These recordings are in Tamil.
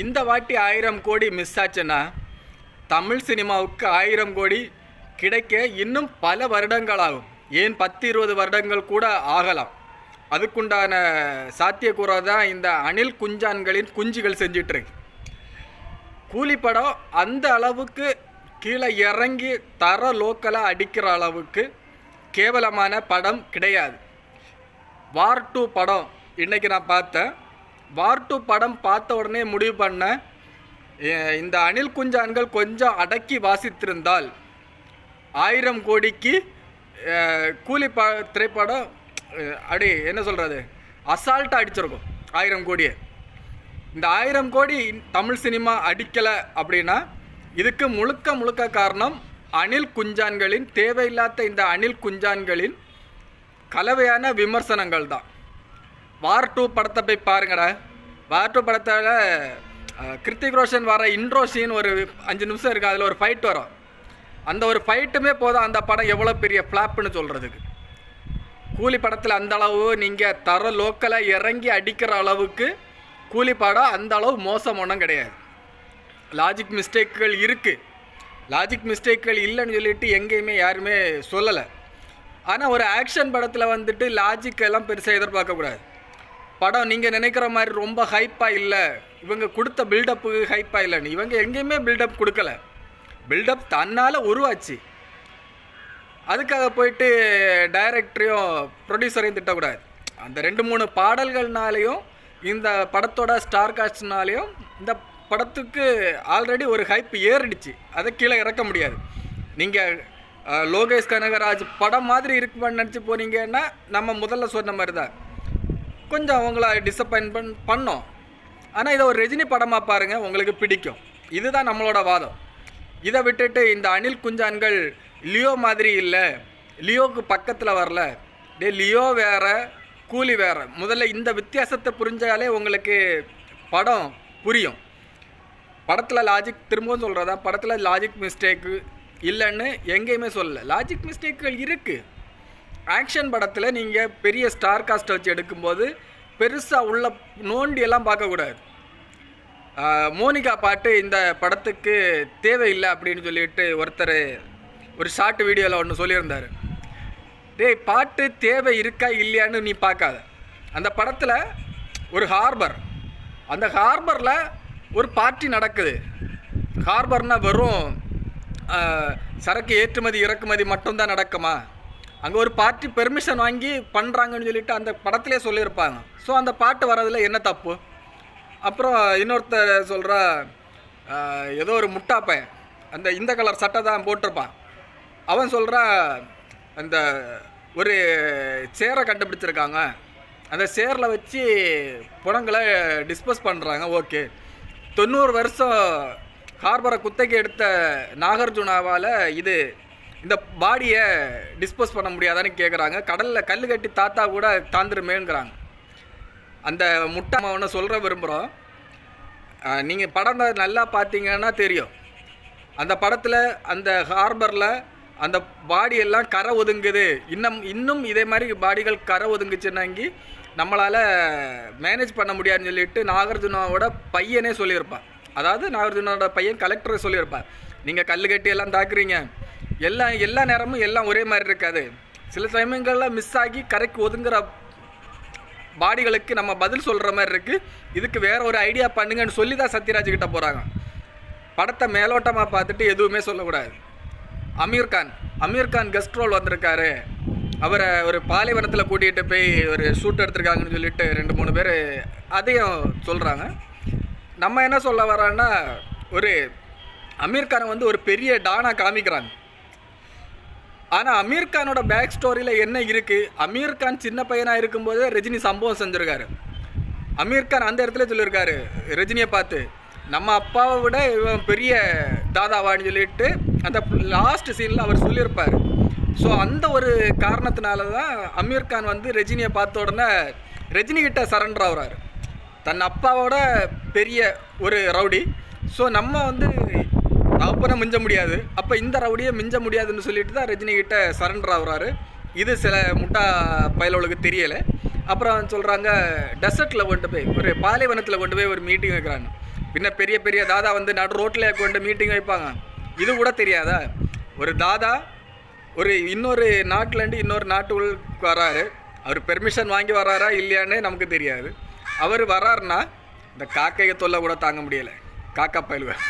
இந்த வாட்டி ஆயிரம் கோடி மிஸ் ஆச்சுன்னா தமிழ் சினிமாவுக்கு ஆயிரம் கோடி கிடைக்க இன்னும் பல வருடங்கள் ஆகும் ஏன் பத்து இருபது வருடங்கள் கூட ஆகலாம். அதுக்குண்டான சாத்தியக்கூறை தான் இந்த அணில் குஞ்சான்களின் குஞ்சுகள் செஞ்சிட்ருக்கு கூலி படம் அந்த அளவுக்கு கீழே இறங்கி தர லோக்கலாக அடிக்கிற அளவுக்கு கேவலமான படம் கிடையாது. வார் டூ படம் இன்றைக்கி நான் பார்த்தேன். வார் டூ படம் பார்த்த உடனே முடிவு பண்ணேன் இந்த அணில் குஞ்சான்கள் கொஞ்சம் அடக்கி வாசித்திருந்தால் ஆயிரம் கோடிக்கு கூலி ப திரைப்படம் அப்படி அடி என்ன சொல்கிறது அசால்ட்டாக அடிச்சிருக்கும் ஆயிரம் கோடியை. இந்த ஆயிரம் கோடி தமிழ் சினிமா அடிக்கலை அப்படின்னா இதுக்கு முழுக்க முழுக்க காரணம் அணில் குஞ்சான்களின் தேவையில்லாத இந்த அணில் குஞ்சான்களின் கலவையான விமர்சனங்கள் தான் வார் டூ படத்தை போய் பாருங்கடா. வார் டூ படத்தில் கிருத்திக் ரோஷன் வர இன்ட்ரோ சீன் ஒரு அஞ்சு நிமிஷம் இருக்குது அதில் ஒரு ஃபைட் வரும். அந்த ஒரு ஃபைட்டுமே போதும். அந்த படம் எவ்வளோ பெரிய ஃப்ளாப்புன்னு சொல்கிறதுக்கு கூலி படத்தில் அந்த அளவு நீங்கள் தர லோக்கலாக இறங்கி அடிக்கிற அளவுக்கு கூலி படம் அந்த அளவு மோசம் ஒன்றும் கிடையாது. லாஜிக் மிஸ்டேக்குகள் இருக்குது லாஜிக் மிஸ்டேக்குகள் இல்லைன்னு சொல்லிட்டு எங்கேயுமே யாருமே சொல்லலை. ஆனால் ஒரு ஆக்ஷன் படத்தில் வந்துட்டு லாஜிக் எல்லாம் பெருசாக எதிர்பார்க்கக்கூடாது படம் நீங்கள் நினைக்கிற மாதிரி ரொம்ப ஹைப்பாக இல்லை. இவங்க கொடுத்த பில்டப்புக்கு ஹைப்பாக இல்லைன்னு இவங்க எங்கேயுமே பில்டப் கொடுக்கல. பில்டப் தன்னால் உருவாச்சு. அதுக்காக போயிட்டு டைரக்டரையும் ப்ரொடியூசரையும் திட்டக்கூடாது. அந்த ரெண்டு மூணு பாடல்கள்னாலேயும் இந்த படத்தோட ஸ்டார் காஸ்ட்னாலேயும் இந்த படத்துக்கு ஆல்ரெடி ஒரு ஹைப் ஏறிடுச்சு. அதை கீழே இறக்க முடியாது. நீங்கள் லோகேஷ் கனகராஜ் படம் மாதிரி இருக்குமான்னு நினச்சி போனீங்கன்னா நம்ம முதல்ல சொன்ன மாதிரி தான் கொஞ்சம் அவங்கள டிசப்பாயின் பண் பண்ணோம். ஆனால் இதை ஒரு ரஜினி படமாக பாருங்கள் உங்களுக்கு பிடிக்கும். இதுதான் நம்மளோட வாதம். இதை விட்டுட்டு இந்த அணில் குஞ்சான்கள் லியோ மாதிரி இல்லை லியோவுக்கு பக்கத்தில் வரல. டே லியோ வேறு கூலி வேறு. முதல்ல இந்த வித்தியாசத்தை புரிஞ்சாலே உங்களுக்கு படம் புரியும். படத்தில் லாஜிக் திரும்பவும் சொல்கிறதா படத்தில் லாஜிக் மிஸ்டேக்கு இல்லைன்னு எங்கேயுமே சொல்லலை. லாஜிக் மிஸ்டேக்குகள் இருக்குது ஆக்ஷன் படத்தில் நீங்கள் பெரிய ஸ்டார் காஸ்ட்டை வச்சு எடுக்கும்போது பெருசாக உள்ள நோண்டி எல்லாம் பார்க்கக்கூடாது மோனிகா பாட்டு இந்த படத்துக்கு தேவையில்லை அப்படின்னு சொல்லிட்டு ஒருத்தர் ஒரு ஷார்ட் வீடியோவில் ஒன்று சொல்லியிருந்தார். டேய் பாட்டு தேவை இருக்கா இல்லையான்னு நீ பார்க்காத. அந்த படத்தில் ஒரு ஹார்பர் அந்த ஹார்பரில் ஒரு பார்ட்டி நடக்குது. ஹார்பர்னால் வெறும் சரக்கு ஏற்றுமதி இறக்குமதி மட்டும்தான் நடக்குமா? அங்கே ஒரு பார்ட்டி பெர்மிஷன் வாங்கி பண்ணுறாங்கன்னு சொல்லிட்டு அந்த படத்திலே சொல்லியிருப்பாங்க. ஸோ அந்த பாட்டு வர்றதில் என்ன தப்பு? அப்புறம் இன்னொருத்தர் சொல்கிறா ஏதோ ஒரு முட்டாப்பையன் அந்த இந்த கலர் சட்டை தான் போட்டிருப்பான். அவன் சொல்கிற அந்த ஒரு சேரை கண்டுபிடிச்சிருக்காங்க. அந்த சேரில் வச்சு புணங்களை டிஸ்பஸ் பண்ணுறாங்க ஓகே. தொண்ணூறு வருஷம் ஹார்பரை குத்தகை எடுத்த நாகார்ஜுனாவால் இது இந்த பாடியை டிஸ்போஸ் பண்ண முடியாதான்னு கேட்குறாங்க கடலில் கல் கட்டி தாத்தா கூட தாழ்ந்துருமேங்கிறாங்க அந்த முட்டை அவனை சொல்கிற விரும்புகிறோம் நீங்கள் படம் நல்லா பார்த்தீங்கன்னா தெரியும். அந்த படத்தில் அந்த ஹார்பரில் அந்த பாடியெல்லாம் கரை ஒதுங்குது. இன்னும் இன்னும் இதே மாதிரி பாடிகள் கரை ஒதுங்குச்சுன்னாங்கி நம்மளால் மேனேஜ் பண்ண முடியாதுன்னு சொல்லிட்டு நாகார்ஜுனாவோட பையனே சொல்லியிருப்பான். அதாவது நாகார்ஜுனோட பையன் கலெக்டரை சொல்லியிருப்பார் நீங்கள் கல் கட்டி எல்லாம் தாக்குறீங்க. எல்லா எல்லா நேரமும் எல்லாம் ஒரே மாதிரி இருக்காது. சில சமயங்களில் மிஸ் ஆகி கரைக்கு ஒதுங்குற பாடிகளுக்கு நம்ம பதில் சொல்கிற மாதிரி இருக்குது இதுக்கு வேறு ஒரு ஐடியா பண்ணுங்கன்னு சொல்லி தான் சத்யராஜ் கிட்ட போகிறாங்க படத்தை மேலோட்டமாக பார்த்துட்டு எதுவுமே சொல்லக்கூடாது. அமீர்கான் அமீர்கான் கெஸ்ட் ரோல் வந்திருக்காரு. அவரை ஒரு பாலைவனத்தில் கூட்டிகிட்டு போய் ஒரு ஷூட் எடுத்திருக்காங்கன்னு சொல்லிட்டு ரெண்டு மூணு பேர் அதையும் சொல்கிறாங்க நம்ம என்ன சொல்ல வரோன்னா ஒரு அமீர்கானை வந்து ஒரு பெரிய டானாக காமிக்கிறாங்க. ஆனால் அமீர் கானோட பேக் ஸ்டோரியில் என்ன இருக்குது அமீர் கான் சின்ன பையனாக இருக்கும்போது ரஜினி சம்பவம் செஞ்சுருக்காரு. அமீர் கான் அந்த இடத்துல சொல்லியிருக்காரு ரஜினியை பார்த்து நம்ம அப்பாவை விட இவன் பெரிய தாதாவான்னு சொல்லிட்டு அந்த லாஸ்ட் சீனில் அவர் சொல்லியிருப்பார். ஸோ அந்த ஒரு காரணத்தினால தான் அமீர் கான் வந்து ரஜினியை பார்த்த உடனே ரஜினிகிட்ட சரண்டர் ஆகுறாரு. தன் அப்பாவோட பெரிய ஒரு ரவுடி. ஸோ நம்ம வந்து தகப்பனை மிஞ்ச முடியாது. அப்போ இந்த ரவுடியை மிஞ்ச முடியாதுன்னு சொல்லிட்டு தான் ரஜினி கிட்ட சரண்டர் ஆகுறாரு. இது சில முட்டா பயலவளுக்கு தெரியலை. அப்புறம் சொல்கிறாங்க டெசர்ட்டில் கொண்டு போய் ஒரு பாலைவனத்தில் கொண்டு போய் ஒரு மீட்டிங் வைக்கிறாங்க பின்ன பெரிய பெரிய தாதா வந்து நடு ரோட்டில் கொண்டு மீட்டிங் வைப்பாங்க. இது கூட தெரியாதா? ஒரு தாதா ஒரு இன்னொரு நாட்டிலேருந்து இன்னொரு நாட்டுக்கு வராரு. அவர் பெர்மிஷன் வாங்கி வராரா இல்லையான்னு நமக்கு தெரியாது. அவர் வராருன்னா இந்த காக்கையை தொல்லை கூட தாங்க முடியலை. காக்கா பயில்வேன்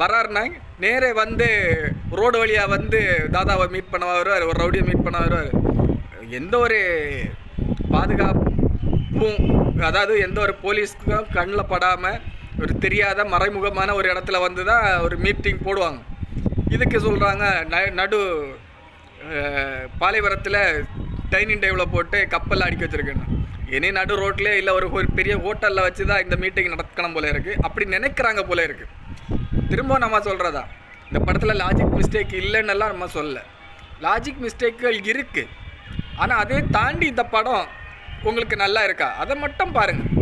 வராருனாங்க நேரே வந்து ரோடு வழியாக வந்து தாதாவை மீட் பண்ண வருவார் ஒரு ரவுடியை மீட் பண்ண வருவார். எந்த ஒரு பாதுகாப்பும் அதாவது எந்த ஒரு போலீஸ்க்கும் கண்ணில் படாமல் ஒரு தெரியாத மறைமுகமான ஒரு இடத்துல வந்து தான் ஒரு மீட்டிங் போடுவாங்க. இதுக்கு சொல்கிறாங்க ந நடு பாலைவரத்தில் டைனிங் டேபிளில் போட்டு கப்பல் அடிக்க வச்சுருக்கேன்னு. இனி நடு ரோட்லேயே இல்லை ஒரு ஒரு பெரிய ஹோட்டலில் வச்சு தான் இந்த மீட்டிங் நடக்கணும் போல இருக்குது அப்படி நினைக்கிறாங்க போல இருக்குது திரும்ப நம்ம சொல்கிறதா இந்த படத்தில் லாஜிக் மிஸ்டேக் இல்லைன்னெல்லாம் நம்ம சொல்ல லாஜிக் மிஸ்டேக்குகள் இருக்குது ஆனால் அதை தாண்டி இந்த படம் உங்களுக்கு நல்லா இருக்கா? அதை மட்டும் பாருங்கள்